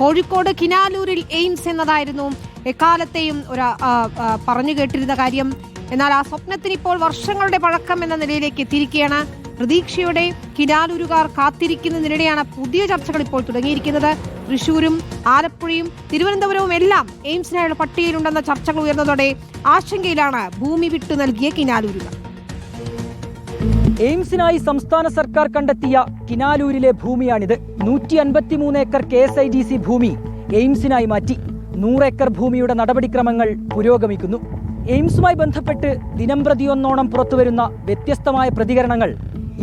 Kozhikode കിനാലൂരിൽ AIIMS എന്നതായിരുന്നു എക്കാലത്തെയും ഒരു പറഞ്ഞു കേട്ടിരുന്ന കാര്യം. എന്നാൽ ആ സ്വപ്നത്തിന് ഇപ്പോൾ വർഷങ്ങളുടെ പഴക്കം എന്ന നിലയിലേക്ക് എത്തിയിരിക്കുകയാണ്. പ്രതീക്ഷയുടെ കിനാലൂരുകാർ കാത്തിരിക്കുന്നതിനിടെയാണ് പുതിയ ചർച്ചകൾ ഇപ്പോൾ തുടങ്ങിയിരിക്കുന്നത്. തൃശൂരും ആലപ്പുഴയും തിരുവനന്തപുരവും എല്ലാം എയിംസിനായുള്ള പട്ടികയിലുണ്ടെന്ന ചർച്ചകൾ ഉയർന്നതോടെ ആശങ്കയിലാണ് ഭൂമി വിട്ടു നൽകിയ കിനാലൂരുകാർ. എയിംസിനായി സംസ്ഥാന സർക്കാർ കണ്ടെത്തിയ കിനാലൂരിലെ ഭൂമിയാണിത്. നൂറ്റി അൻപത്തിമൂന്ന് acre K S I D C ഭൂമി എയിംസിനായി മാറ്റി. നൂറ് ഏക്കർ ഭൂമിയുടെ നടപടിക്രമങ്ങൾ പുരോഗമിക്കുന്നു. എയിംസുമായി ബന്ധപ്പെട്ട് ദിനം പ്രതിയൊന്നോണം പുറത്തുവരുന്ന വ്യത്യസ്തമായ പ്രതികരണങ്ങൾ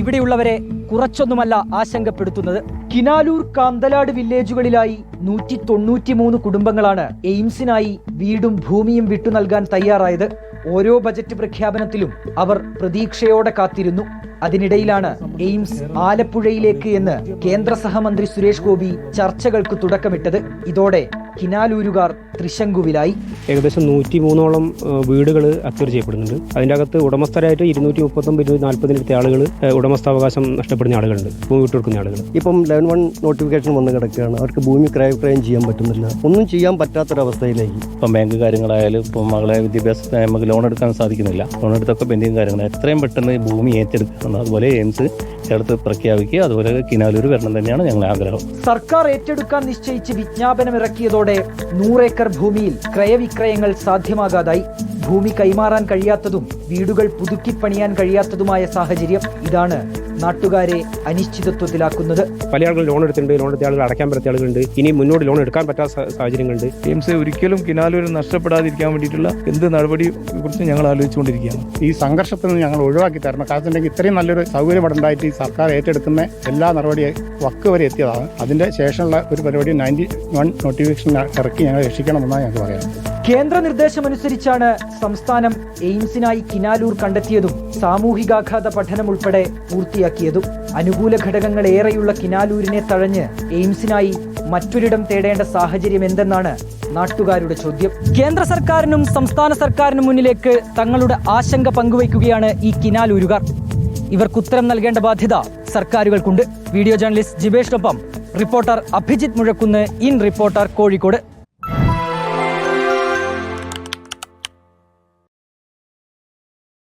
ഇവിടെയുള്ളവരെ കുറച്ചൊന്നുമല്ല ആശങ്കപ്പെടുത്തുന്നത്. കിനാലൂർ കാന്തലാട് വില്ലേജുകളിലായി നൂറ്റി തൊണ്ണൂറ്റിമൂന്ന് കുടുംബങ്ങളാണ് എയിംസിനായി വീടും ഭൂമിയും വിട്ടു നൽകാൻ തയ്യാറായത്. ഓരോ ബജറ്റ് പ്രഖ്യാപനത്തിലും അവർ പ്രതീക്ഷയോടെ കാത്തിരുന്നു. അതിനിടയിലാണ് എയിംസ് ആലപ്പുഴയിലേക്ക് എന്ന് കേന്ദ്ര സഹമന്ത്രി സുരേഷ് ഗോപി ചർച്ചകൾക്ക് തുടക്കമിട്ടത്. ഇതോടെ കിനാലൂരുകാർ തൃശങ്കുവിലായി. ഏകദേശം നൂറ്റി മൂന്നോളം വീടുകൾ അക്വയർ ചെയ്യപ്പെടുന്നുണ്ട്. അതിന്റെ അകത്ത് ഉടമസ്ഥരായിട്ട് ഇരുന്നൂറ്റി മുപ്പത്തൊമ്പത് ഇരുന്നൂറ്റി നാൽപ്പതിനടുത്ത ആളുകൾ ഉടമസ്ഥാവകാശം നഷ്ടപ്പെടുന്ന ആളുകളുണ്ട്. ഭൂമി വിട്ടുകൊടുക്കുന്ന ആളുകൾ ഇപ്പം ലെവൻ വൺ നോട്ടിഫിക്കേഷൻ വന്ന് കിടക്കുകയാണ്. അവർക്ക് ഭൂമി ക്രയവിക്രയം ചെയ്യാൻ പറ്റുന്നില്ല. ഒന്നും ചെയ്യാൻ പറ്റാത്തൊരവസ്ഥയിലേക്ക് ഇപ്പം ബാങ്ക് കാര്യങ്ങളായാലും ഇപ്പം മകളെ വിദ്യാഭ്യാസത്തിന് നമുക്ക് ലോൺ എടുക്കാൻ സാധിക്കുന്നില്ല. ലോൺ എടുത്തൊക്കെ പെൻഡിങ് കാര്യങ്ങൾ എത്രയും പെട്ടെന്ന് ഈ ഭൂമി ഏറ്റെടുക്കണം അതുപോലെ എയിംസ് ചേർത്ത് പ്രഖ്യാപിക്കുക. അതുപോലെ കിനാലൂർ വരണം തന്നെയാണ് ഞങ്ങളുടെ ആഗ്രഹം. സർക്കാർ ഏറ്റെടുക്കാൻ നിശ്ചയിച്ച് വിജ്ഞാപനം ഇറക്കിയതോടെ നൂറേക്കർ ഭൂമിയിൽ ക്രയവിക്രയങ്ങൾ സാധ്യമാകാതായി. ഭൂമി കൈമാറാൻ കഴിയാത്തതും വീടുകൾ പുതുക്കിപ്പണിയാൻ കഴിയാത്തതുമായ സാഹചര്യം ഇതാണ്. നാട്ടുകാരെ അനിശ്ചിതത്വത്തിലാക്കുന്നത്. പല ആളുകൾ ലോൺ എടുത്തിട്ടുണ്ട് ലോൺ എടുത്ത ആളുകൾ അടയ്ക്കാൻ പറ്റാത്ത ആളുകളുണ്ട്. ഇനി മുന്നോട്ട് ലോൺ എടുക്കാൻ പറ്റാത്ത സാഹചര്യങ്ങളുണ്ട്. എയിംസ് ഒരിക്കലും കിനാലൂർ നഷ്ടപ്പെടാതിരിക്കാൻ വേണ്ടിയിട്ടുള്ള എന്ത് നടപടി കുറിച്ച് ഞങ്ങൾ ആലോചിച്ചുകൊണ്ടിരിക്കുകയാണ്. ഈ സംഘർഷത്തിൽ നിന്ന് ഞങ്ങൾ ഒഴിവാക്കി തരണം. കാരണം ഇത്രയും നല്ലൊരു സൗകര്യം ഇവിടെ ഉണ്ടായിട്ട് ഈ സർക്കാർ ഏറ്റെടുക്കുന്ന എല്ലാ നടപടി വക്ക് വരെ എത്തിയതാണ്. അതിന്റെ ശേഷമുള്ള ഒരു പരിപാടി നയന്റി വൺ നോട്ടിഫിക്കേഷൻ ഇറക്കി ഞങ്ങൾ രക്ഷിക്കണമെന്നാണ് ഞങ്ങൾക്ക് പറയാം കേന്ദ്ര നിർദ്ദേശമനുസരിച്ചാണ് സംസ്ഥാനം എയിംസിനായി കിനാലൂർ കണ്ടെത്തിയതും സാമൂഹികാഘാത പഠനം ഉൾപ്പെടെ പൂർത്തിയാക്കിയതും. അനുകൂല ഘടകങ്ങൾ ഏറെയുള്ള കിനാലൂരിനെ തഴഞ്ഞ് എയിംസിനായി മറ്റൊരിടം തേടേണ്ട സാഹചര്യം എന്തെന്നാണ് നാട്ടുകാരുടെ ചോദ്യം. കേന്ദ്ര സർക്കാരിനും സംസ്ഥാന സർക്കാരിനും മുന്നിലേക്ക് തങ്ങളുടെ ആശങ്ക പങ്കുവയ്ക്കുകയാണ് ഈ കിനാലൂരുകാർ. ഇവർക്ക് ഉത്തരം നൽകേണ്ട ബാധ്യത സർക്കാരുകൾക്കുണ്ട്. Video journalist ജിബേഷിനൊപ്പം reporter Abhijith Muzhakkunnu in reporter Kozhikode.